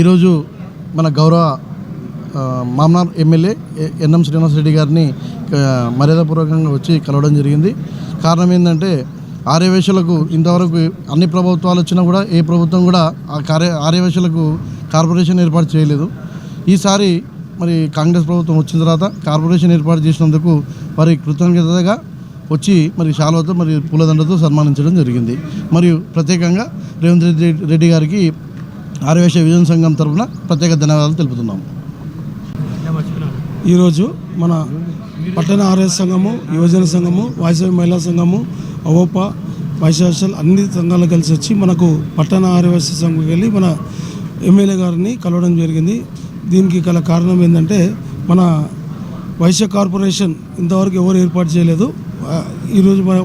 ఈరోజు మన గౌరవ మామనార్ MLA N M Srinivas Reddy గారిని మర్యాదపూర్వకంగా వచ్చి కలవడం జరిగింది. కారణం ఏంటంటే ఆర్యవేశలకు ఇంతవరకు అన్ని ప్రభుత్వాలు వచ్చినా కూడా ఏ ప్రభుత్వం కూడా ఆ కార్య ఆర్యవేశలకు కార్పొరేషన్ ఏర్పాటు చేయలేదు. ఈసారి మరి కాంగ్రెస్ ప్రభుత్వం వచ్చిన తర్వాత కార్పొరేషన్ ఏర్పాటు చేసినందుకు వారి కృతజ్ఞతగా వచ్చి మరి శాలువతో మరి పూలదండతో సన్మానించడం జరిగింది. మరియు ప్రత్యేకంగా రేవంత్ రెడ్డి రెడ్డి గారికి ఆర్యవేశ విజయ సంఘం తరఫున ప్రత్యేక ధన్యవాదాలు తెలుపుతున్నాము ఈరోజు మన పట్టణ ఆర్ఎస్ సంఘము యువజన సంఘము వాయిసవి మహిళా సంఘము అవోప వైశాసల్ అన్ని సంఘాలు కలిసి వచ్చి మనకు పట్టణ ఆర్యవైశ్య సంఘంకి వెళ్ళి మన ఎమ్మెల్యే గారిని కలవడం జరిగింది. దీనికి గల కారణం ఏంటంటే మన వైశ్య కార్పొరేషన్ ఇంతవరకు ఎవరు ఏర్పాటు చేయలేదు. ఈరోజు మన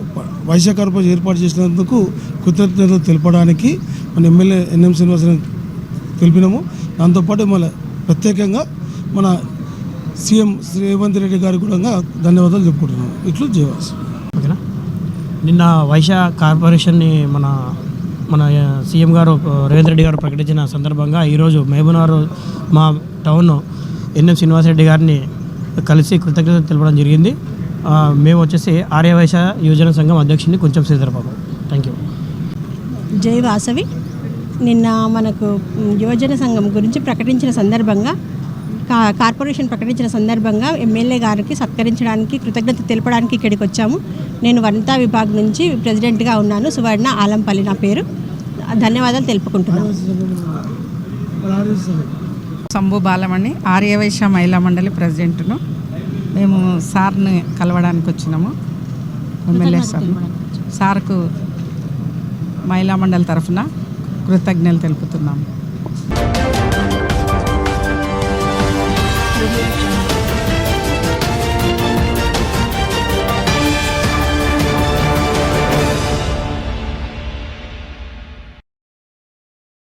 వైశ్య కార్పొరేషన్ ఏర్పాటు చేసినందుకు కృతజ్ఞతలు తెలపడానికి మన ఎమ్మెల్యే ఎన్ఎం శ్రీనివాసరావు తెలిపినాము. దాంతోపాటు మళ్ళీ ప్రత్యేకంగా మన సీఎం శ్రీ రేవంత్ రెడ్డి గారికి కూడా ధన్యవాదాలు చెప్పుకుంటున్నాం ఇట్లు జయవాస్. ఓకేనా? నిన్న వైశ్య కార్పొరేషన్ని మన మన సీఎం గారు రేవంత్ రెడ్డి గారు ప్రకటించిన సందర్భంగా ఈరోజు మహబూబ్నగర్ మా టౌన్ ఎన్ఎం శ్రీనివాసరెడ్డి గారిని కలిసి కృతజ్ఞతలు తెలపడం జరిగింది. ఆ, మేము వచ్చేసి ఆర్యవైశ్య యువజన సంఘం అధ్యక్షుడిని కొంచెం శ్రీధర్ బాబు థ్యాంక్ యూ జై వాసవి. నిన్న మనకు యువజన సంఘం గురించి ప్రకటించిన సందర్భంగా కా కార్పొరేషన్ ప్రకటించిన సందర్భంగా ఎమ్మెల్యే గారికి సత్కరించడానికి కృతజ్ఞత తెలపడానికి ఇక్కడికి వచ్చాము. నేను వనితా విభాగ్ నుంచి ప్రెసిడెంట్గా ఉన్నాను. సువర్ణ ఆలంపల్లి నా పేరు. ధన్యవాదాలు తెలుపుకుంటున్నాను. శంభు బాలమణి ఆర్యవైశ్య మహిళా మండలి ప్రెసిడెంట్ను. మేము సార్ని కలవడానికి వచ్చినాము. MLA sir. సార్కు మహిళా మండలి తరఫున కృతజ్ఞతలు తెలుపుతున్నాము.